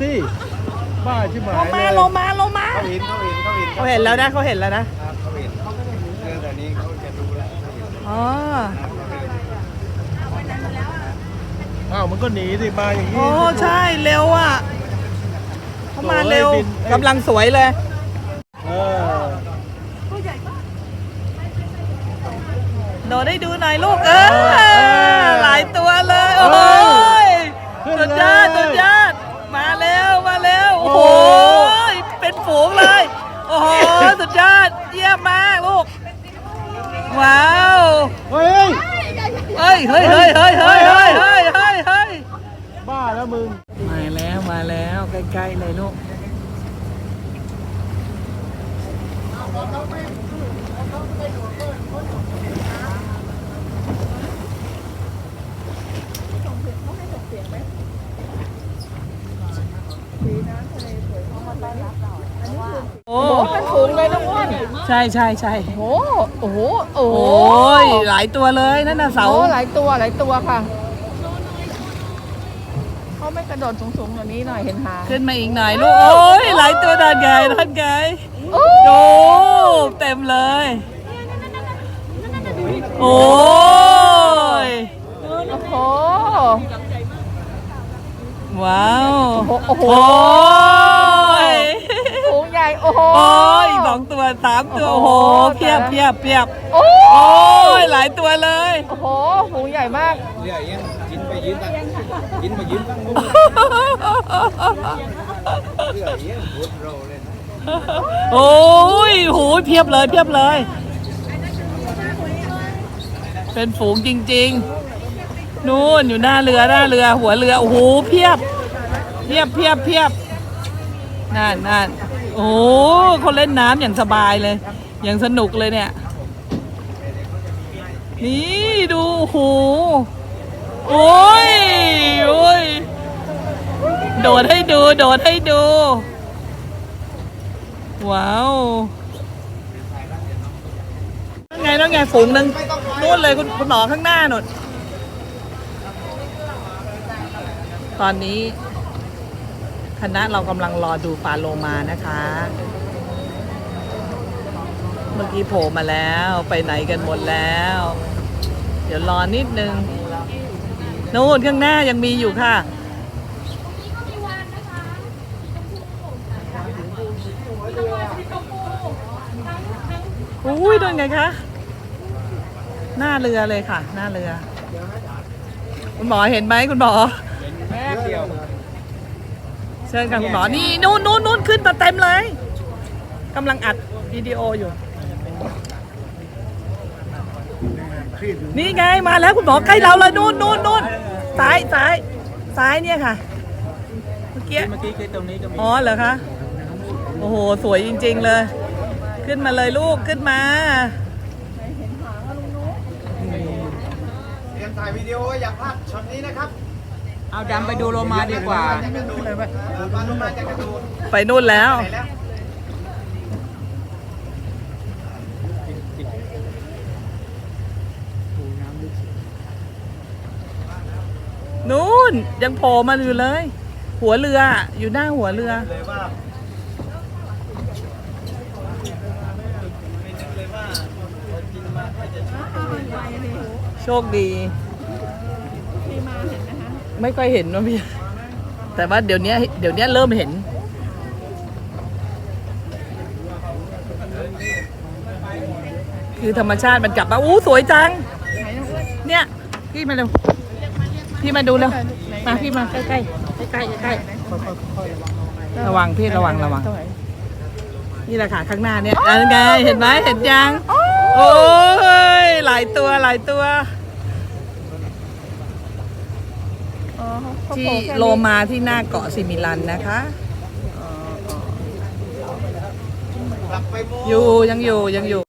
สิบ้าชิบหายลงมาเลยลงมาลงมาเขาเห็นเขาเห็นเขาเห็นเขาเห็นแล้วนะเขาเห็นแล้วนะ ครับเขาเห็นเรื่องแต่นี้เขาจะดูแล้วเขาเห็นอ๋ออ้าวมันก็หนีสิมาอย่างนี้โอ้ใช่เร็วอะเขามาเร็วโอ้ยบินเอ้ยกำลังสวยเลยเออโดดให้ดูหน่อยลูกเออหลายตัวเลยโอ้ยสุดยอดสุดยอด ยอดเยี่ยมมากลูก ว้าวเฮ้ย เฮ้ยเฮ้ยเฮ้ยเฮ้ยเฮ้ยเฮ้ยเฮ้ยเฮ้ยเฮ้ยบ้าแล้วมึง มาแล้วมาแล้วใกล้ๆเลยลูก โอ้ โอ้เป็นฝู งเลยนะอ้วนใช่ใช่ใช่โอ้โอ้โหโอ้โหโอ้ยหลายตัวเลยนั่นน่ะเสาโอ้หลายตัวหลายตัวค่ะเขาไม่กระโดดสูงๆแบบนี้หน่อยเห็นหางขึ้นมาอีกหน่อยลูกโอ้ยหลายตัวด้านไงด้านไงโอ้โอ้เต็มเลย โอ้ยโหว้าวโอ้โหโอ้ยฝูงให ญ่โอ้โห โอ้ยสองตัวสามตัวโอ้โห เพียบเพียบเพียบโอ้โอ้ยหลายตัวเลย โอ้โหฝูงใหญ่มากเรื่องยังกินไปยืนตั้งกินไปยืนตั้งนู้นเรื่องยังพูดเราเลยนะโอ้ยโหเพียบเลยเพียบเลย เป็นฝูงจริงๆ นู่นอยู่หน้าเรือหน้าเรือหัวเรือ โอ้โหเพียบ เพียบเพียบเพียบนั่นนั่น โอ้เขาเล่นน้ำอย่างสบายเลย อย่างสนุกเลยเนี่ย นี่ดูโอ้โหโอ้ยโอ้ยโดดให้ดู โดดให้ดู ว้าวนั่นไงนั่นไงฝูงนึงนู่นเลยคุณคุณหมอข้างหน้าหนุนตอนนี้ คณะเรากำลังรอดูปลาโลมานะคะ เมื่อกี้โผล่มาแล้วไปไหนกันหมดแล้ว เดี๋ยวรอนิดนึงนู่นข้างหน้ายังมีอยู่ค่ะอุ้ยโดนไงคะ หน้าเรือเลยค่ะ หน้าเรือ คุณหมอเห็นไหมคุณหมอแป๊บเดียว เชิญค่ะคุณหมอนี่นู่นนู่นนู่นขึ้นมาเต็มเลยกำลังอัดวิดีโออยู่ นี่ไงมาแล้วคุณหมอใกล้เราเลยนู่นนู่นนู่นซ้ายซ้ายซ้ายเนี่ยค่ะ เมื่อกี้เมื่อกี้คือตรงนี้ก็มีอ๋อเหรอคะโอ้โห สวยจริง ๆ เลย ขึ้นมาเลยลูกขึ้นมาเตรียมถ่ายวิดีโออย่าพลาดช็อตนี้นะครับ เอาดำไปดูโลมาดีกว่า ไปนู่นแล้ว นู่นยังโผล่มาอยู่เลย หัวเรือ อยู่หน้าหัวเรือ โชคดี ไม่ค่อยเห็นว่าพี่แต่ว่าเดี๋ยวนี้เดี๋ยวนี้เริ่มเห็น คือธรรมชาติมันกลับมาอู้สวยจัง เนี่ย พี่มาเร็วพี่มาดูเร็วมาพี่มาใกล้ใกล้ใกล้ใกล้ๆระวังพี่ระวังระวัง นี่แหละค่ะข้างหน้าเนี่ยอันไงเห็นไหมเห็นยัง โอ้ยหลายตัวหลายตัว อ๋อเขา ที่โลมาที่หน้าเกาะซิมิลันนะคะอยู่ยังอยู่ยังอยู่